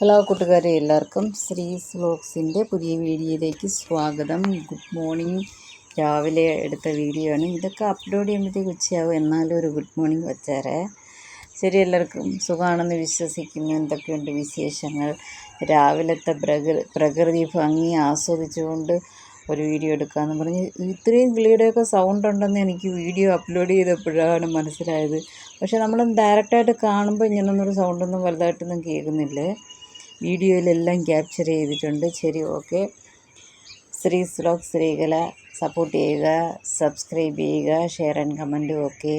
Hello കൂട്ടുകാരെ എല്ലാവർക്കും ശ്രീസ് വ്ലോഗ്സിന്റെ പുതിയ വീഡിയോയിലേക്ക് സ്വാഗതം. Good morning. രാവിലെ എടുത്ത വീഡിയോ ആണ്. ഇതൊക്കെ അപ്ലോഡ് ചെയ്യുമ്പോഴത്തേക്ക് ഉച്ചയാവും. എന്നാലും ഒരു ഗുഡ് മോർണിംഗ് വെച്ചാറേ ശരി എല്ലാവർക്കും സുഖമാണെന്ന് വിശ്വസിക്കുന്നു. എന്തൊക്കെയുണ്ട് വിശേഷങ്ങൾ? രാവിലത്തെ പ്രകൃതി ഭംഗി ആസ്വദിച്ചുകൊണ്ട് ഒരു വീഡിയോ എടുക്കാമെന്ന് പറഞ്ഞ് ഇത്രയും കിളിയുടെയൊക്കെ സൗണ്ട് ഉണ്ടെന്ന് എനിക്ക് വീഡിയോ അപ്ലോഡ് ചെയ്തപ്പോഴാണ് മനസ്സിലായത്. പക്ഷേ നമ്മൾ ഡയറക്റ്റായിട്ട് കാണുമ്പോൾ ഇങ്ങനൊന്നൊരു സൗണ്ടൊന്നും വലുതായിട്ടൊന്നും കേൾക്കുന്നില്ലേ? വീഡിയോയിലെല്ലാം ക്യാപ്ചർ ചെയ്തിട്ടുണ്ട്. ശരി ഓക്കെ ശ്രീ സ്ലോക് ശ്രീകല സപ്പോർട്ട് ചെയ്യുക സബ്സ്ക്രൈബ് ചെയ്യുക ഷെയർ ആൻഡ് കമന്റും ഒക്കെ.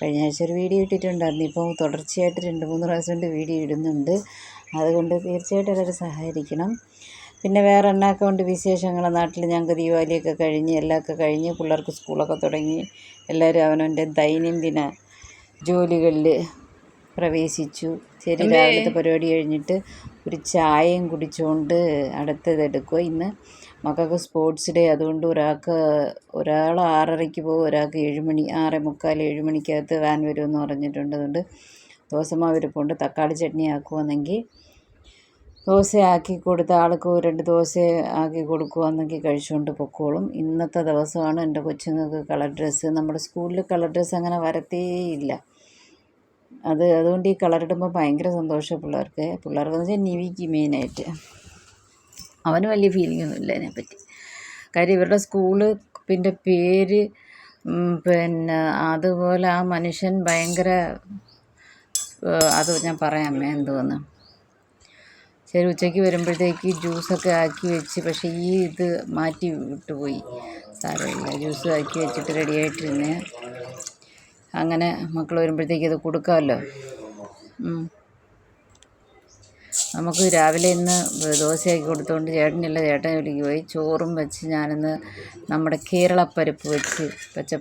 കഴിഞ്ഞ ആഴ്ച ഒരു വീഡിയോ ഇട്ടിട്ടുണ്ടായിരുന്നു. ഇപ്പം തുടർച്ചയായിട്ട് രണ്ട് മൂന്ന് പ്രാവശ്യം കൊണ്ട് വീഡിയോ ഇടുന്നുണ്ട്. അതുകൊണ്ട് തീർച്ചയായിട്ടും എല്ലാവരും സഹകരിക്കണം. പിന്നെ വേറെ എന്നാ അക്കൗണ്ട് വിശേഷങ്ങൾ? നാട്ടിൽ ഞങ്ങൾക്ക് ദീപാവലിയൊക്കെ കഴിഞ്ഞ് എല്ലാമൊക്കെ കഴിഞ്ഞ് പിള്ളേർക്ക് സ്കൂളൊക്കെ തുടങ്ങി. എല്ലാവരും അവനവന്റെ ദൈനംദിന ജോലികളിൽ പ്രവേശിച്ചു. ശരി രാവിലത്തെ പരിപാടി കഴിഞ്ഞിട്ട് ഒരു ചായയും കുടിച്ചുകൊണ്ട് അടുത്തത് എടുക്കുക. ഇന്ന് മക്കൾക്ക് സ്പോർട്സ് ഡേ അതുകൊണ്ട് ഒരാൾക്ക് ഒരാൾ ആറരയ്ക്ക് പോകും ഒരാൾക്ക് ഏഴുമണി ആറേ മുക്കാൽ ഏഴുമണിക്കകത്ത് വാൻ വരുമെന്ന് പറഞ്ഞിട്ടുണ്ട്. അതുകൊണ്ട് ദോശമാവ് ഇരിപ്പുണ്ട്. തക്കാളി ചട്നി ആക്കുവാണെങ്കിൽ ദോശ ആക്കി കൊടുത്ത ആൾക്ക് രണ്ട് ദോശ ആക്കി കൊടുക്കുവാണെങ്കിൽ കഴിച്ചുകൊണ്ട് പൊക്കോളും. ഇന്നത്തെ ദിവസമാണ് എന്റെ കൊച്ചുങ്ങൾക്ക് കളർ ഡ്രസ്സ് നമ്മുടെ സ്കൂളിൽ കളർ ഡ്രസ്സ് അങ്ങനെ വരത്തേയില്ല. അത് അതുകൊണ്ട് ഈ കളർ ഇടുമ്പോൾ ഭയങ്കര സന്തോഷം പിള്ളേർക്ക്. പിള്ളേർക്ക് എന്ന് വെച്ചാൽ നിവിക്ക് മെയിനായിട്ട് അവന് വലിയ ഫീലിംഗ് ഒന്നും ഇല്ല അതിനെപ്പറ്റി കാര്യം ഇവരുടെ സ്കൂൾ പിന്നെ പേര് പിന്നെ അതുപോലെ ആ മനുഷ്യൻ ഭയങ്കര അത് ഞാൻ പറയാം എന്തോന്ന്. ശരി ഉച്ചയ്ക്ക് വരുമ്പോഴത്തേക്ക് ജ്യൂസൊക്കെ ആക്കി വെച്ച് പക്ഷേ ഈ ഇത് മാറ്റി വിട്ടുപോയി. സാരമില്ല ജ്യൂസ് ആക്കി വെച്ചിട്ട് റെഡി ആയിട്ടിരുന്നേ. അങ്ങനെ മക്കൾ വരുമ്പോഴത്തേക്ക് ഇത് കൊടുക്കാമല്ലോ. നമുക്ക് രാവിലെ ഇന്ന് ദോശയാക്കി കൊടുത്തുകൊണ്ട് ചേട്ടനില്ല. ചേട്ടൻ ജോലിക്ക് പോയി. ചോറും വെച്ച് ഞാനിന്ന് നമ്മുടെ കേരളപ്പരിപ്പ് വെച്ച് പച്ച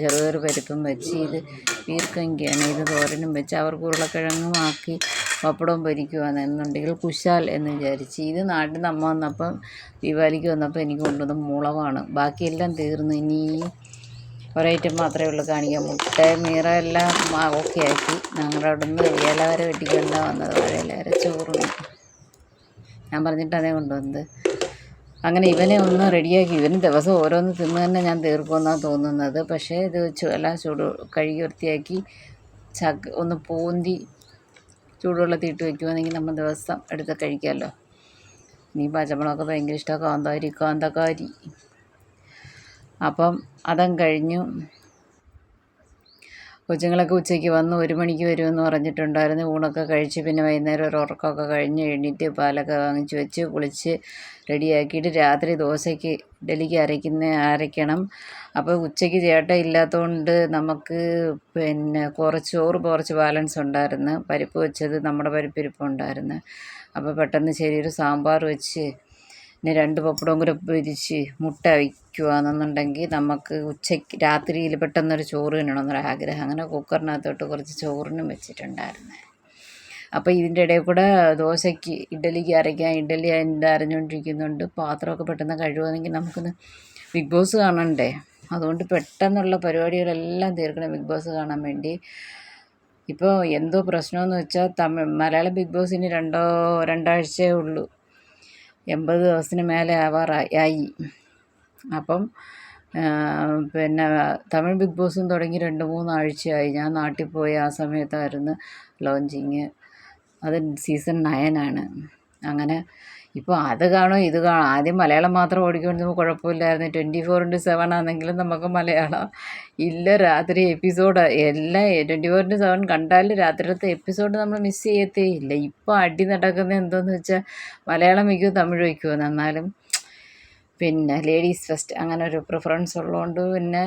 ചെറുപയർ പരിപ്പും വെച്ച് ഇത് വീർക്കങ്കിയാണ് ഇത് തോരനും വെച്ച് അവർക്ക് ഉരുളക്കിഴങ്ങും ആക്കി പപ്പടവും പൊരിക്കുവാന്ന് എന്നുണ്ടെങ്കിൽ കുശാൽ എന്ന് വിചാരിച്ച്. ഇത് നാട്ടിൽ നിന്ന് അമ്മ വന്നപ്പം ദീപാവലിക്ക് വന്നപ്പോൾ എനിക്ക് കൊണ്ടുവന്ന മുളവാണ് ബാക്കിയെല്ലാം തീർന്നു ഇനി ഒരൈറ്റം മാത്രമേ ഉള്ളൂ കാണിക്കാൻ. മുട്ട മീറ എല്ലാം ഓക്കെ ആക്കി. ഞങ്ങളുടെ അവിടെ നിന്ന് ഇല വരെ വെട്ടിക്കൊണ്ട വന്നത്. വാഴയില വരെ ചോറും ഞാൻ പറഞ്ഞിട്ട് അതേ കൊണ്ടുവന്നത്. അങ്ങനെ ഇവനെ ഒന്ന് റെഡിയാക്കി ഇവന് ദിവസം ഓരോന്ന് തിന്ന് തന്നെ ഞാൻ തീർക്കുമെന്നാണ് തോന്നുന്നത്. പക്ഷേ ഇത് എല്ലാം ചൂട് കഴുകി വൃത്തിയാക്കി ചക്ക ഒന്ന് പൂന്തി ചൂടുവെള്ളത്തിൽ ഇട്ട് വയ്ക്കുവാണെങ്കിൽ നമ്മൾ ദിവസം എടുത്ത് കഴിക്കാമല്ലോ. ഇനി പച്ചമുളകൊക്കെ ഭയങ്കര ഇഷ്ടമാണ്. കാന്താരി കാന്തക്കാരി. അപ്പം അതും കഴിഞ്ഞു. കൊച്ചുങ്ങളൊക്കെ ഉച്ചയ്ക്ക് വന്ന് ഒരു മണിക്ക് വരുമെന്ന് പറഞ്ഞിട്ടുണ്ടായിരുന്നു. ഊണൊക്കെ കഴിച്ച് പിന്നെ വൈകുന്നേരം ഒരു ഉറക്കമൊക്കെ കഴിഞ്ഞ് എഴുന്നേറ്റ് പാലൊക്കെ വാങ്ങിച്ച് വെച്ച് കുളിച്ച് റെഡിയാക്കിയിട്ട് രാത്രി ദോശയ്ക്ക് ഇഡലിക്ക് അരയ്ക്കുന്ന അരയ്ക്കണം. അപ്പോൾ ഉച്ചയ്ക്ക് ചേട്ട ഇല്ലാത്തതുകൊണ്ട് നമുക്ക് പിന്നെ കുറച്ച് ചോറ് കുറച്ച് ബാലൻസ് ഉണ്ടായിരുന്നു. പരിപ്പ് വെച്ചത് നമ്മുടെ പരിപ്പിരിപ്പുണ്ടായിരുന്നു. അപ്പോൾ പെട്ടെന്ന് ചെറിയൊരു സാമ്പാർ വെച്ച് പിന്നെ രണ്ട് പപ്പടവും കൂടെ പൊരിച്ച് മുട്ട വയ്ക്കുകയാണെന്നുണ്ടെങ്കിൽ നമുക്ക് ഉച്ചയ്ക്ക് രാത്രിയിൽ പെട്ടെന്നൊരു ചോറ് തന്നെയാണെന്നൊരു ആഗ്രഹം. അങ്ങനെ കുക്കറിനകത്തോട്ട് കുറച്ച് ചോറിനും വെച്ചിട്ടുണ്ടായിരുന്നു. അപ്പോൾ ഇതിന്റെ ഇടയിൽ കൂടെ ദോശയ്ക്ക് ഇഡലിക്ക് അരയ്ക്കാൻ ഇഡലി അതിന്റെ അരഞ്ഞുകൊണ്ടിരിക്കുന്നുണ്ട് പാത്രമൊക്കെ പെട്ടെന്ന് കഴിയുമെങ്കിൽ നമുക്കൊന്ന് ബിഗ് ബോസ് കാണണ്ടേ? അതുകൊണ്ട് പെട്ടെന്നുള്ള പരിപാടികളെല്ലാം തീർക്കണം ബിഗ് ബോസ് കാണാൻ വേണ്ടി. ഇപ്പോൾ എന്തോ പ്രശ്നമെന്ന് വെച്ചാൽ തമിഴ് മലയാളം ബിഗ് ബോസിന് രണ്ടോ രണ്ടാഴ്ചയേ ഉള്ളൂ. എൺപത് ദിവസത്തിന് മേലെ ആവാറായി അപ്പം പിന്നെ തമിഴ് ബിഗ് ബോസും തുടങ്ങി രണ്ട് മൂന്നാഴ്ചയായി ഞാൻ നാട്ടിൽ പോയി ആ സമയത്തായിരുന്നു ലോഞ്ചിങ്. അത് സീസൺ നയനാണ്. അങ്ങനെ ഇപ്പോൾ അത് കാണും ഇത് കാണും. ആദ്യം മലയാളം മാത്രം ഓടിക്കൊണ്ടിരുമ്പോൾ കുഴപ്പമില്ലായിരുന്നു. ട്വന്റി ഫോർ ഇന്റു സെവൻ ആണെങ്കിലും നമുക്ക് മലയാളം ഇല്ല. രാത്രി എപ്പിസോഡ് എല്ലാം ട്വന്റി ഫോർ ഇന്റു സെവൻ കണ്ടാലും രാത്രിയിലത്തെ എപ്പിസോഡ് നമ്മൾ മിസ് ചെയ്യത്തേ ഇല്ല. ഇപ്പോൾ അടി നടക്കുന്നത് എന്തോന്ന് വെച്ചാൽ മലയാളം വയ്ക്കുമോ തമിഴ് വയ്ക്കുമോ എന്നാലും പിന്നെ ലേഡീസ് ഫസ്റ്റ് അങ്ങനെ ഒരു പ്രിഫറൻസ് ഉള്ളതുകൊണ്ട് പിന്നെ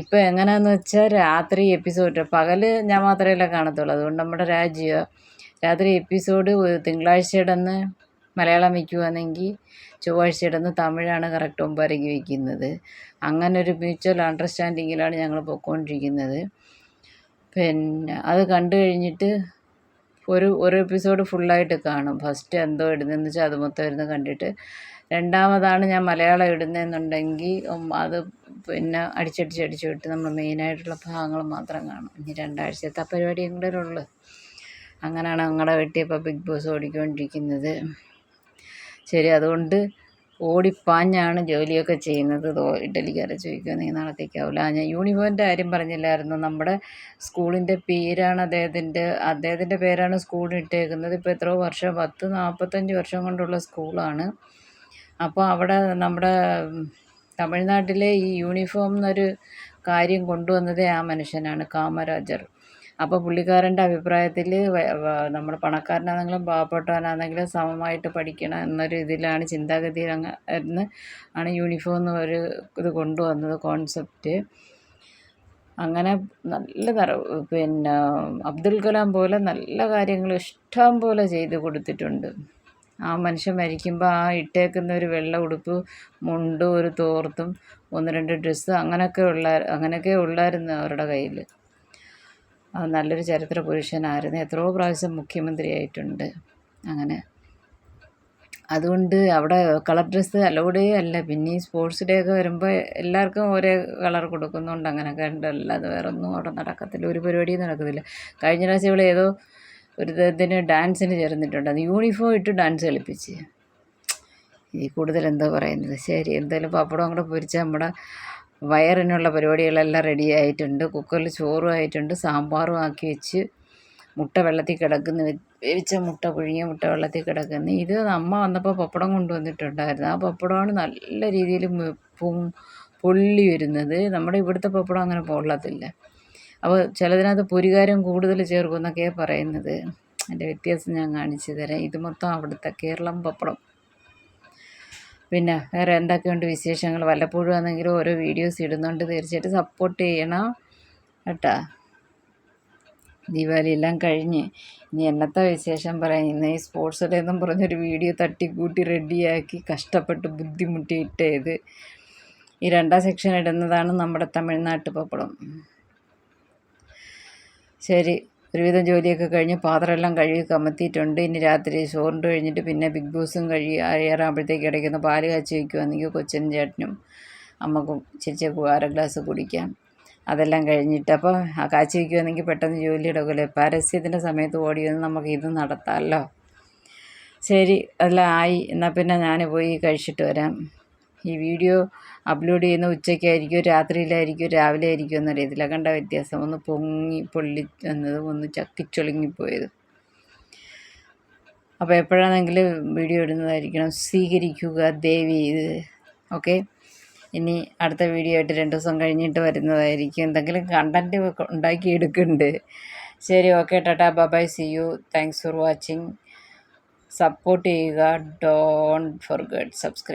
ഇപ്പോൾ എങ്ങനെയാണെന്ന് വെച്ചാൽ രാത്രി എപ്പിസോഡ് പകൽ ഞാൻ മാത്രമല്ല കാണത്തുള്ളൂ. അതുകൊണ്ട് നമ്മുടെ രാജ്യ രാത്രി എപ്പിസോഡ് തിങ്കളാഴ്ചയുടെ അന്ന് മലയാളം വയ്ക്കുവാണെങ്കിൽ ചൊവ്വാഴ്ച ഇടുന്ന തമിഴാണ് കറക്റ്റ് ഒമ്പതരയ്ക്ക് വയ്ക്കുന്നത്. അങ്ങനെ ഒരു മ്യൂച്വൽ അണ്ടർസ്റ്റാൻഡിങ്ങിലാണ് ഞങ്ങൾ പോയിക്കൊണ്ടിരിക്കുന്നത് പിന്നെ അത് കണ്ടു കഴിഞ്ഞിട്ട് ഒരു ഒരു എപ്പിസോഡ് ഫുള്ളായിട്ട് കാണും. ഫസ്റ്റ് എന്തോ ഇടുന്നതെന്ന് വെച്ചാൽ അത് മൊത്തം ഇരുന്ന് കണ്ടിട്ട്. രണ്ടാമതാണ് ഞാൻ മലയാളം ഇടുന്നതെന്നുണ്ടെങ്കിൽ അത് പിന്നെ അടിച്ചടിച്ച് അടിച്ചു വിട്ട് നമ്മൾ മെയിനായിട്ടുള്ള ഭാഗങ്ങൾ മാത്രം കാണും. ഇനി രണ്ടാഴ്ചത്തെ പരിപാടിയും കൂടെ ഉള്ളു. അങ്ങനെയാണ് ഞങ്ങളുടെ വീട്ടിൽ ഇപ്പോൾ ബിഗ് ബോസ് ഓടിക്കൊണ്ടിരിക്കുന്നത്. ശരി അതുകൊണ്ട് ഓടിപ്പാഞ്ഞാണ് ജോലിയൊക്കെ ചെയ്യുന്നത്. ദോ ഇഡലിക്ക് ചോദിക്കുക നീ നാളത്തേക്കാവില്ല ഞാൻ യൂണിഫോമിന്റെ കാര്യം പറഞ്ഞില്ലായിരുന്നു. നമ്മുടെ സ്കൂളിന്റെ പേരാണ് അദ്ദേഹത്തിന്റെ അദ്ദേഹത്തിന്റെ പേരാണ് സ്കൂളിന് ഇട്ടേക്കുന്നത്. ഇപ്പോൾ എത്രയോ വർഷം പത്ത് നാൽപ്പത്തഞ്ച് വർഷം കൊണ്ടുള്ള സ്കൂളാണ്. അപ്പോൾ അവിടെ നമ്മുടെ തമിഴ്നാട്ടിലെ ഈ യൂണിഫോം എന്നൊരു കാര്യം കൊണ്ടുവന്നതേ ആ മനുഷ്യനാണ് കാമരാജർ. അപ്പോൾ പുള്ളിക്കാരന്റെ അഭിപ്രായത്തിൽ നമ്മൾ പണക്കാരനാണെങ്കിലും പാവപ്പെട്ടവനാണെങ്കിലും സമമായിട്ട് പഠിക്കണം എന്നൊരു ഇതിലാണ് ചിന്താഗതി അങ്ങ് എന്ന് ആണ് യൂണിഫോം എന്ന് ഒരു ഇത് കൊണ്ടുവന്നത് കോൺസെപ്റ്റ്. അങ്ങനെ നല്ല തറ പിന്നെ അബ്ദുൽ കലാം പോലെ നല്ല കാര്യങ്ങൾ ഇഷ്ടം പോലെ ചെയ്തു കൊടുത്തിട്ടുണ്ട്. ആ മനുഷ്യൻ മരിക്കുമ്പോൾ ആ ഇട്ടേക്കുന്ന ഒരു വെള്ള ഉടുപ്പ് മുണ്ടും ഒരു തോർത്തും ഒന്ന് രണ്ട് ഡ്രസ്സ് അങ്ങനെയൊക്കെ ഉള്ള അങ്ങനെയൊക്കെ ഉള്ളായിരുന്നു അവരുടെ കയ്യിൽ നല്ലൊരു ചരിത്ര പുരുഷനായിരുന്നു. എത്രയോ പ്രാവശ്യം മുഖ്യമന്ത്രിയായിട്ടുണ്ട്. അങ്ങനെ. അതുകൊണ്ട് അവിടെ കളർ ഡ്രസ്സ് അലോഡേ അല്ല. പിന്നെ ഈ സ്പോർട്സ് ഡേ ഒക്കെ വരുമ്പോൾ എല്ലാവർക്കും ഒരേ കളർ കൊടുക്കുന്നുണ്ട് അങ്ങനെയൊക്കെ ഉണ്ട് അല്ലാതെ വേറെ ഒന്നും അവിടെ നടക്കത്തില്ല. ഒരു പരിപാടിയും നടക്കത്തില്ല. കഴിഞ്ഞ പ്രാവശ്യം ഇവിടെ ഏതോ ഒരു ഇതിന് ഡാൻസിന് ചേർന്നിട്ടുണ്ട്. അത് യൂണിഫോം ഇട്ട് ഡാൻസ് കളിപ്പിച്ച്. ഈ കൂടുതൽ എന്തോ പറയുന്നത്? ശരി എന്തായാലും പപ്പടം അങ്ങോട്ട് പൊരിച്ച് നമ്മുടെ വയറിനുള്ള പരിപാടികളെല്ലാം റെഡി ആയിട്ടുണ്ട്. കുക്കറിൽ ചോറും ആയിട്ടുണ്ട്. സാമ്പാറും ആക്കി വെച്ച് മുട്ട വെള്ളത്തിൽ കിടക്കുന്നു. വേവിച്ച മുട്ട പുഴുങ്ങിയ മുട്ട വെള്ളത്തിൽ കിടക്കുന്നു. ഇത് അമ്മ വന്നപ്പോൾ പപ്പടം കൊണ്ടുവന്നിട്ടുണ്ടായിരുന്നു. ആ പപ്പടമാണ് നല്ല രീതിയിൽ പൊള്ളി വരുന്നത്. നമ്മുടെ ഇവിടുത്തെ പപ്പടം അങ്ങനെ പൊള്ളത്തില്ല. അപ്പോൾ ചിലതിനകത്ത് പൊരികാരം കൂടുതൽ ചേർക്കുമെന്നൊക്കെയാണ് പറയുന്നത്. അതിന്റെ വ്യത്യാസം ഞാൻ കാണിച്ചു തരാം. ഇത് മൊത്തം അവിടുത്തെ കേരളം പപ്പടം. പിന്നെ വേറെ എന്തൊക്കെയുണ്ട് വിശേഷങ്ങൾ? വല്ലപ്പോഴും ആണെങ്കിലും ഓരോ വീഡിയോസ് ഇടുന്നുണ്ട്. തീർച്ചയായിട്ടും സപ്പോർട്ട് ചെയ്യണം കേട്ടോ. ദീപാവലി എല്ലാം കഴിഞ്ഞ്. ഇനി എന്നത്തെ വിശേഷം പറയാം ഇന്ന് ഈ സ്പോർട്സ് ഡേ എന്നും പറഞ്ഞൊരു വീഡിയോ തട്ടിക്കൂട്ടി റെഡിയാക്കി കഷ്ടപ്പെട്ട് ബുദ്ധിമുട്ടി ഇത് ഈ രണ്ടാം സെക്ഷൻ ഇടുന്നതാണ് നമ്മുടെ തമിഴ്നാട്ട് പപ്പടം ശരി. ഒരുവിധം ജോലിയൊക്കെ കഴിഞ്ഞ് പാത്രമെല്ലാം കഴുകി കമത്തിയിട്ടുണ്ട് ഇനി രാത്രി ചോറിന്റെ കഴിഞ്ഞിട്ട് പിന്നെ ബിഗ് ബോസും കഴുകി ഏറാകുമ്പോഴത്തേക്ക് ഇടയ്ക്കുന്ന പാൽ കാച്ചി വയ്ക്കുവാണെങ്കിൽ കൊച്ചനും ചേട്ടനും അമ്മക്കും ചേച്ചിയൊക്കെ അര ഗ്ലാസ് കുടിക്കാം. അതെല്ലാം കഴിഞ്ഞിട്ട് അപ്പോൾ ആ കാച്ചി വയ്ക്കുവാണെങ്കിൽ പെട്ടെന്ന് ജോലി എടുക്കില്ലേ പരസ്യത്തിന്റെ സമയത്ത് ഓടി വന്ന് നമുക്ക് ഇത് നടത്താമല്ലോ ശരി അതെല്ലാം ആയി. എന്നാൽ പിന്നെ ഞാൻ പോയി കഴിച്ചിട്ട് വരാം. ഈ വീഡിയോ അപ്ലോഡ് ചെയ്യുന്ന ഉച്ചയ്ക്കായിരിക്കും രാത്രിയിലായിരിക്കും രാവിലെ ആയിരിക്കും എന്നറിയത്തില്ല. കണ്ട വ്യത്യാസം. ഒന്ന് പൊങ്ങി പൊള്ളി എന്നത് ഒന്ന് ചക്കിച്ചൊളുങ്ങിപ്പോയത്. അപ്പോൾ എപ്പോഴാണെങ്കിലും വീഡിയോ ഇടുന്നതായിരിക്കണം. സ്വീകരിക്കുക ദേവി ഇത്. ഓക്കെ? ഇനി അടുത്ത വീഡിയോ ആയിട്ട് രണ്ട് ദിവസം കഴിഞ്ഞിട്ട് വരുന്നതായിരിക്കും. എന്തെങ്കിലും കണ്ടന്റ് ഉണ്ടാക്കി എടുക്കുന്നുണ്ട് ശരി okay Tata bye see you. Thanks for watching support ചെയ്യുക. Don't forget subscribe